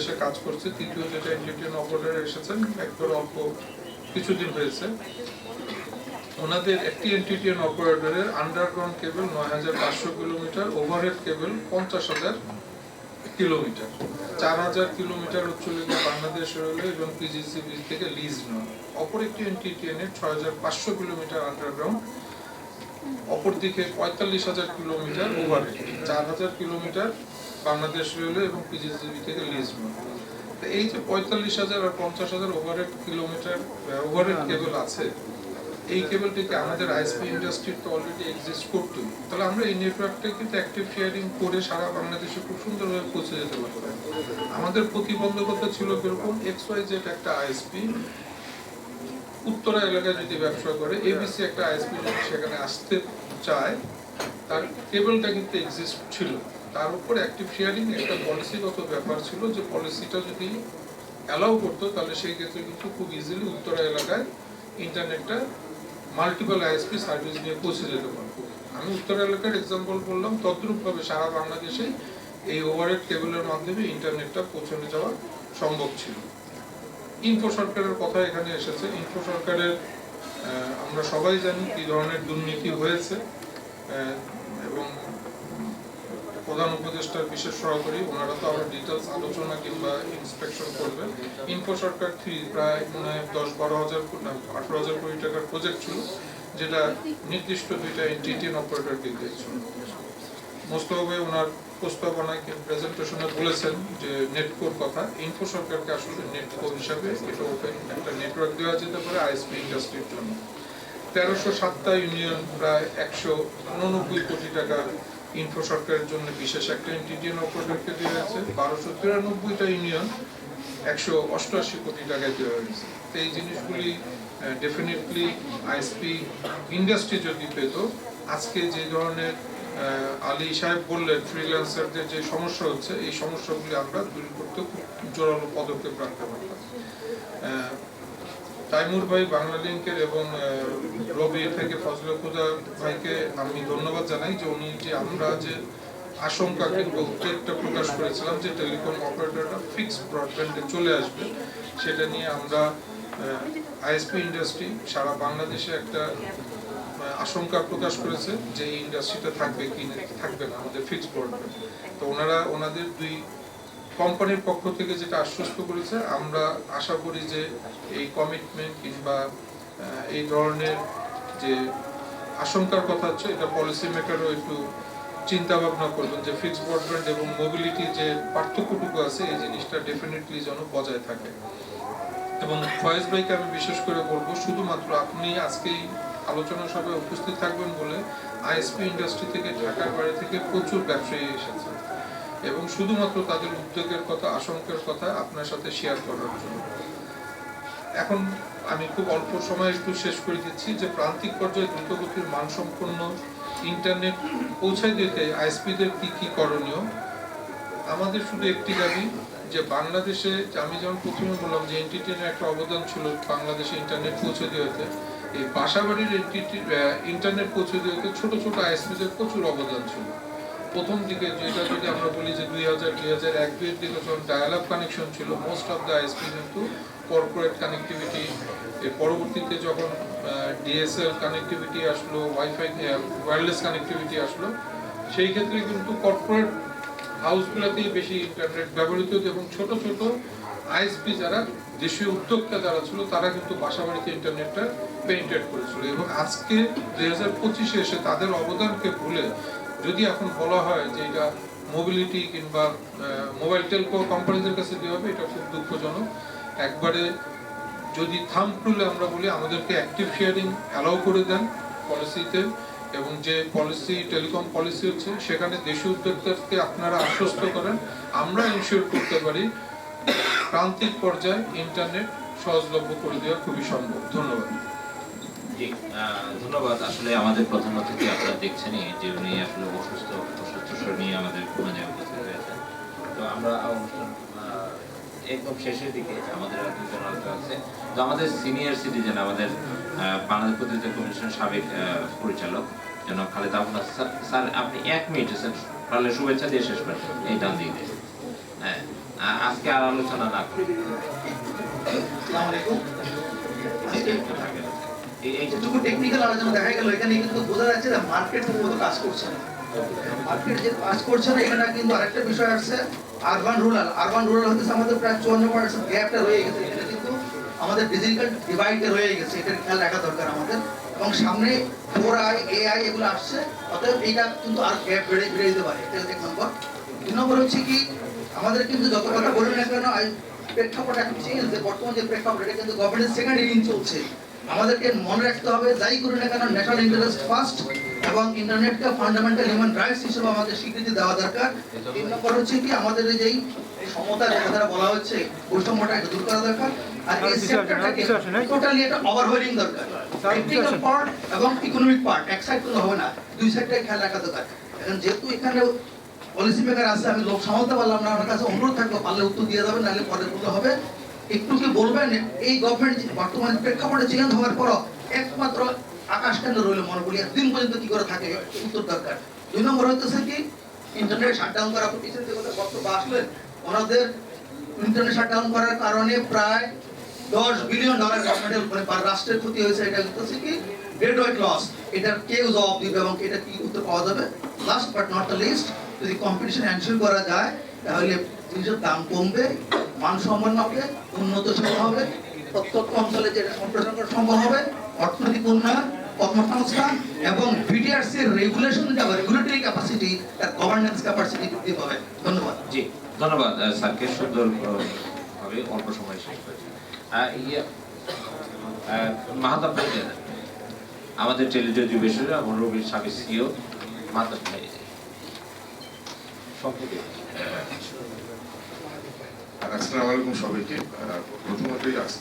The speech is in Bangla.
বাংলাদেশে কাজ করছে, তৃতীয় যেটা এনটিটিএন অপারেটর এসেছেন একবার অল্প কিছুদিন হয়েছে। ওনাদের একটি এনটিটিএন অপারেটরের আন্ডারগ্রাউন্ড কেবল নয় হাজার পাঁচশো কিলোমিটার ওভারহেড কেবল পঞ্চাশ হাজার কিলোমিটার। চার হাজার কিলোমিটার লিগে বাংলাদেশ রেলওয়ে এবং পিজিসিবি থেকে লিজ নেওয়া। অপর একটি এনটিটিএন এর ছয় হাজার পাঁচশো কিলোমিটার আন্ডারগ্রাউন্ড অপরদিকে পঁয়তাল্লিশ হাজার কিলোমিটার ওভারহেড চার হাজার কিলোমিটার বাংলাদেশ রেলওয়ে এবং পিজিসিবি থেকে লিজ তো এই যে পঁয়তাল্লিশ হাজার আর পঞ্চাশ হাজার ওভারহেড কিলোমিটার ওভারহেড কেবল আছে এই কেবলটিকে আমাদের আইএসপি ইন্ডাস্ট্রি তো অলরেডি এক্সিস্ট করতো তাহলে আমরা এই নেটওয়ার্কটা কিন্তু অ্যাক্টিভ শেয়ারিং করে সারা বাংলাদেশে খুব সুন্দরভাবে পৌঁছে যেতে পারতাম আমাদের প্রতিবন্ধকতা ছিল কীরকম? এক্স ওয়াই জেড একটা আইএসপি উত্তরা এলাকায় যদি ব্যবসা করে এবিসি একটা আইএসপি যদি সেখানে আসতে চায় তার কেবলটা কিন্তু এক্সিস্ট ছিল। তার উপর অ্যাক্টিভ শেয়ারিং একটা পলিসিগত ব্যাপার ছিল যে পলিসিটা যদি অ্যালাউ করতো, তাহলে সেই ক্ষেত্রে কিন্তু খুব ইজিলি উত্তরা এলাকায় ইন্টারনেটটা মাল্টিপল আইএসপি সার্ভিস নিয়ে পৌঁছে যেতে পারব আমি উত্তর এলাকার এক্সাম্পল বললাম, তদ্রূপভাবে সারা বাংলাদেশে এই ওভারহেড কেবলের মাধ্যমে ইন্টারনেটটা পৌঁছানো যাওয়া সম্ভব ছিল। ইনফো সরকারের কথা এখানে এসেছে। ইনফো সরকারের আমরা সবাই জানি কি ধরনের দুর্নীতি হয়েছে এবং প্রধান উপদেষ্টার বিশেষ সহকারী, ওনারা তো আরও ডিটেলস আলোচনা কিংবা ইন্সপেকশন করবেন। ইনফো সরকার থ্রি প্রায় মনে হয় দশ বারো হাজার আঠারো হাজার কোটি টাকার প্রজেক্ট ছিল, যেটা নির্দিষ্ট দুইটা এনটিটিএন অপারেটরকে দিয়েছিল। মোস্তফা ওনার প্রস্তাবনায় প্রেজেন্টেশনে বলেছেন যে নেটকোর কথা। ইনফো সরকারকে আসলে নেটকোর হিসাবে এটা ওপেন একটা নেটওয়ার্ক দেওয়া যেতে পারে আইএসপি ইন্ডাস্ট্রির জন্য। তেরোশো সাতটা ইউনিয়ন প্রায় একশো উননব্বই কোটি টাকা ইনফো সরকারের জন্য বিশেষ একটা এনটিটিএন অপারেটরকে দেওয়া হয়েছে। বারোশো তিরানব্বইটা ইউনিয়ন একশো অষ্টআশি কোটি টাকায় দেওয়া হয়েছে। তো এই জিনিসগুলি ডেফিনেটলি আইএসপি ইন্ডাস্ট্রি যদি পেত, আজকে যে ধরনের আলী সাহেব বললেন ফ্রিল্যান্সারদের যে সমস্যা হচ্ছে, এই সমস্যাগুলি আমরা দূর করতে খুব জোরালো পদক্ষেপ রাখতে পারতাম তাইমুর ভাই বাংলা লিঙ্কের এবং রবি থেকে ফজলে খুদা ভাইকে আমি ধন্যবাদ জানাই যে উনি যে আমরা যে আশঙ্কা কিংবা উদ্বেগটা প্রকাশ করেছিলাম যে টেলিকম অপারেটররা ফিক্সড ব্রডব্যান্ডে চলে আসবে, সেটা নিয়ে আমরা আইএসপি ইন্ডাস্ট্রি সারা বাংলাদেশে একটা আশঙ্কা প্রকাশ করেছে যে ইন্ডাস্ট্রিটা থাকবে কি থাকবে না, আমাদের ফিক্সড ব্রডব্যান্ড। তো ওনারা, ওনাদের দুই কোম্পানির পক্ষ থেকে যেটা আশ্বস্ত করেছে, আমরা আশা করি যে এই কমিটমেন্ট কিংবা এই ধরনের যে আশঙ্কার কথা হচ্ছে, এটা পলিসি মেকারও একটু চিন্তা ভাবনা করবেন যে ফিক্সড ব্রডব্যান্ড এবং মোবিলিটি যে পার্থক্যটুকু আছে, এই জিনিসটা ডেফিনেটলি যেন বজায় থাকে। এবং ফয়েজ ভাইকে আমি বিশেষ করে বলব, শুধুমাত্র আপনি আজকেই আলোচনা সভায় উপস্থিত থাকবেন বলে আইএসপি ইন্ডাস্ট্রি থেকে ঢাকার বাড়ি থেকে প্রচুর ব্যবসায়ী এসেছে। এবং শুধুমাত্র তাদের উদ্যোগের কথা, আশঙ্কার কথা আপনার সাথে শেয়ার করার জন্য। এখন আমি খুব অল্প সময় একটু শেষ করে দিচ্ছি যে প্রান্তিক পর্যায়ে দ্রুতগতির মানসম্পন্ন ইন্টারনেট পৌঁছায় দিতে আইএসপিদের কি কি করণীয়? আমাদের শুধু একটি দাবি যে বাংলাদেশে আমি যেমন প্রথমে বললাম যে এনটিটির একটা অবদান ছিল বাংলাদেশে ইন্টারনেট পৌঁছে দেওয়াতে, এই বাসাবাড়ির ইন্টারনেট পৌঁছে দেওয়াতে ছোট ছোট আইএসপিদের প্রচুর অবদান ছিল। প্রথম দিকে যেটা যদি আমরা বলি যে দুই হাজার দুই হাজার এক দুইয়ের দিকে যখন ডায়ালগ কানেকশন ছিল মোস্ট অফ দ্য আইএসপি কিন্তু কর্পোরেট কানেক্টিভিটি পরবর্তীতে যখন ডিএসএল কানেক্টিভিটি আসলো ওয়াইফাই ওয়্যারলেস কানেক্টিভিটি আসলো, সেই ক্ষেত্রে কিন্তু কর্পোরেট হাউসগুলোতেই বেশি ইন্টারনেট ব্যবহৃত হতো এবং ছোট ছোট আইএসপি যারা, দেশীয় উদ্যোক্তা যারা ছিল, তারা কিন্তু বাসা বাড়িতে ইন্টারনেটটা পেইন্টেড করেছিল এবং আজকে দুই হাজার পঁচিশে এসে তাদের অবদানকে ভুলে যদি এখন বলা হয় যে এটা মোবিলিটি কিংবা মোবাইল টেলকো কোম্পানিদের কাছে দেওয়া হবে, এটা খুব দুঃখজনক। একবারে যদি থাম টুলে আমরা বলি, আমাদেরকে অ্যাক্টিভ শেয়ারিং অ্যালাউ করে দেন পলিসিতে এবং যে পলিসি টেলিকম পলিসি হচ্ছে, সেখানে দেশি উদ্যোক্তাকে আপনারা আশ্বস্ত করেন। আমরা ইনশিওর করতে পারি, প্রান্তিক পর্যায়ে ইন্টারনেট সহজলভ্য করে দেওয়া খুবই সম্ভব। ধন্যবাদ। ধন্যবাদ। আসলে আমাদের প্রধান অতিথি আপনারা দেখছেনই যে উনি আসলে অসুস্থ অসুস্থ নিয়ে আমাদের মাঝে উপস্থিত হয়েছেন। তো আমরা একদম শেষের দিকে আমাদের দুজন আছে। তো আমাদের সিনিয়র সিটিজেন, আমাদের বাংলাদেশ প্রতিনিধি কমিশনের সাবেক পরিচালক, জনাব খালেদ আবুল্লাহ স্যার আপনি এক মিনিটে তাহলে শুভেচ্ছা দিয়ে শেষ করেন। এই ডান দিকে হ্যাঁ আজকে আর আলোচনা না করি। আসসালামু আলাইকুম। টেকনিক্যাল আলোচনা দেখা গেল, এখানে কিন্তু বোঝা যাচ্ছে যে মার্কেট কাজ করছে না। মার্কেট যে কাজ করছে না, এখানে কিন্তু আরেকটা বিষয় আসছে আরবান রুরাল আরবান রুরাল আমাদের প্রায় চুয়ান্ন পার্সেন্ট গ্যাপটা রয়ে গেছে, এখানে কিন্তু আমাদের ডিজিটাল রয়ে গেছে, এটা খেয়াল রাখা দরকার আমাদের। এবং সামনে ফোর আই এআই এগুলো আসছে, অতএব এইটা কিন্তু আর গ্যাপ বেড়ে বেড়ে পারে, এটা এক নম্বর। দুই নম্বর হচ্ছে কি, আমাদের কিন্তু যত কথা বলুন না কেন প্রেক্ষাপট এখন চেঞ্জ বর্তমান যে প্রেক্ষাপট, এটা কিন্তু গভর্নমেন্টের সেকেন্ড ইনিং চলছে। আমাদেরকে মনে রাখতে হবে যাই করি না কেন ন্যাশনাল ইন্টারেস্ট ফার্স্ট এবং ইন্টারনেটকে ফান্ডামেন্টাল হিউম্যান রাইটস হিসেবে আমাদের স্বীকৃতি দেওয়া দরকার। তিন নম্বর হচ্ছে কি আমাদের এই যেই সমতার কথাটা বলা হচ্ছে বৈষম্যটা এটা দূর করা দরকার। আর এই সেক্টরটাকে টোটালি এটা ওভারহোলিং দরকার। টেকনিক্যাল পার্ট এবং ইকোনমিক পার্ট এক সাইড করলে হবে না দুই সাইডে খেয়াল রাখা দরকার। এখন যেহেতু এখানে পলিসি মেকার আছে আমি লোক সামলাতে পারলাম না আমার কাছে অনুরোধ থাকব পারলে উত্তর দিয়ে যাবেন নাহলে পরে বলতে হবে। একটু কি বলবেন? এই গভর্নমেন্ট বর্তমানে প্রেক্ষাপটে চেঞ্জ হওয়ার পরও একমাত্র আকাশ কেন্দ্র রইল মনে করি দিন পর্যন্ত কি করে থাকে উত্তর দরকার? দুই নম্বর হইতেছে কি ইন্টারনেট শাটডাউন করা পিছনে যে কথা বক্তব্য আসলেন ওনাদের ইন্টারনেট শাটডাউন করার কারণে প্রায় দশ বিলিয়ন ডলার গভর্নমেন্টের মানে রাষ্ট্রের ক্ষতি হয়েছে, এটা হচ্ছে কি ডেড ওয়েট লস এটার কেউ জবাব দিবে এবং এটা কি উত্তর পাওয়া যাবে? Last but not the least যদি কম্পিটিশন এনশিওর করা যায়, তাহলে জিনিসের দাম কমবে মান সম্মান হবে উন্নতশীল হবে প্রত্যক্ষ অঞ্চলে যে সম্প্রসারণ করা সম্ভব হবে অর্থনৈতিক উন্নয়ন কর্মসংস্থান এবং বিটিআরসি এর রেগুলেশন যা রেগুলেটরি ক্যাপাসিটি তার গভর্নেন্স ক্যাপাসিটি বৃদ্ধি পাবে। ধন্যবাদ। জি ধন্যবাদ স্যারকে সুন্দর ভাবে অল্প সময় শেষ করেছে মাহাতাব ভাই। আমাদের টেলিযোজিবেশন এবং রবির সাবেক সিও মাহাতাব ভাই সংক্ষেপে আসসালামু আলাইকুম সবাইকে। প্রথমতই আজকে